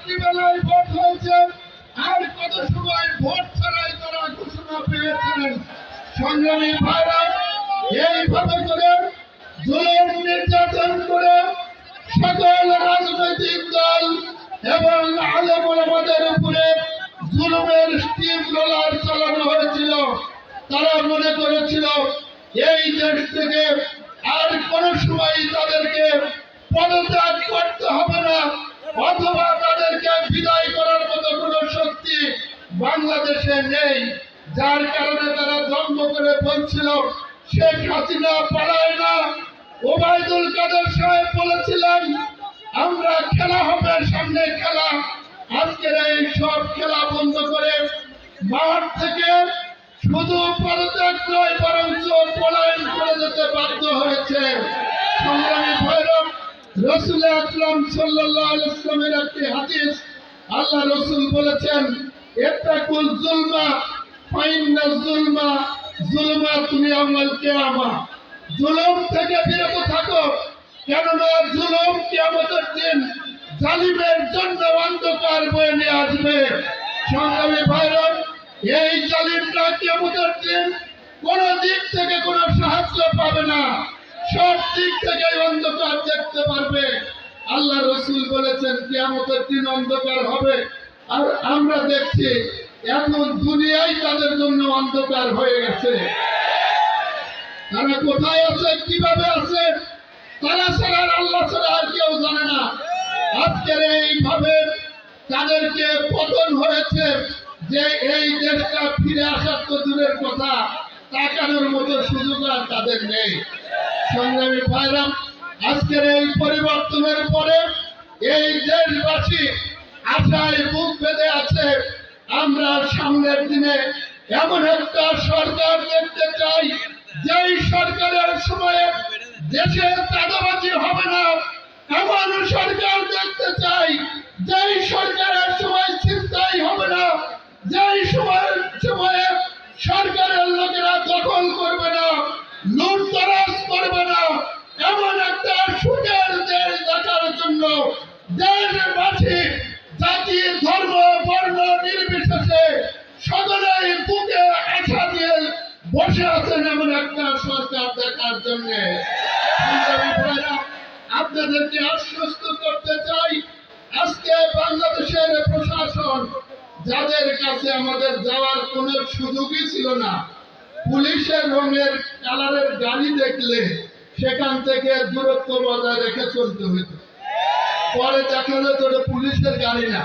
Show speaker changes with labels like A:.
A: রাত্রিবেলায় ভোট হয়েছে। আর কত সময় ভোট ছাড়াই তারা ঘোষণা পেয়েছিলেন? সংগ্রামী ভাইরা, এইভাবে করে জুলুম নির্যাতন করে সকল রাজনৈতিক দল এবং আলেম ওলামাদের উপরে জুলুমের স্টিম রোলার চালানো হয়েছিল। তারা মনে করেছিল, এই দেশ থেকে আর কোন সময় তাদেরকে পদত্যাগ করতে বাংলাদেশে নেই, যার কারণে তারা দ্বন্দ্ব করে বলছিল শেখ হাসিনা পালায় না। ওবায়দুল কাদের সাহেব বলেছিলেন, আমরা খেলা হবে, সামনে খেলা। আজকের এই সব খেলা বন্ধ করে মাঠ থেকে শুধু পদত্যাগ নয়, বরঞ্চ পলায়ন করে যেতে বাধ্য হয়েছে। সংগ্রামী ভৈরব, রসুল আলাইহি একটি হাদিস আল্লাহ রসুল বলেছেন ইত্তাকুল জুলমা? জুলমা তুমি আমল কেননা জুলুম অন্ধকার বয়ে নিয়ে আসবে। সংগ্রামী ভাইরাম এই জালিমটা কিয়ামতের দিন কোন দিক থেকে কোনো সাহায্য পাবে না। সব দিক থেকে অন্ধকার দেখতে পারবে। আল্লাহ রসুল বলেছেন, কিয়ামতের দিন অন্ধকার হবে। আর আমরা দেখছি এখন দুনিয়াই তাদের জন্য অন্ধকার হয়ে গেছে। তারা কোথায় আছে, কীভাবে আছে, তারা ছাড়া আল্লাহ ছাড়া আর কেউ জানে না। আজকের এইভাবে তাদেরকে পতন হয়েছে যে এই দেশটা ফিরে আসার তো দূরের কথা, তাকানোর মতো সুযোগ আর তাদের নেই। সংগ্রামী ভাইরাম আজকের এই পরিবর্তনের পরে এই দেশবাসী আশায় মুখ বেঁধে আছে। আমরা সামনের দিনে এমন একটা সরকার দেখতে চাই, যেই সরকারের সময়ে দেশে চাঁদাবাজি হবে না, এমন সরকার দেখতে চাই, যেই সরকারের দেখার জন্য আপনাদেরকে আশ্বস্ত করতে চাই। আজকে বাংলাদেশের প্রশাসন যাদের কাছে আমাদের যাওয়ার কোনো সুযোগই ছিল না, পুলিশের রঙের কালারের গাড়ি দেখলে সেখান থেকে দূরত্ব বজায় রেখে চলতে হতো পরে দেখা যেত পুলিশের গাড়ি না।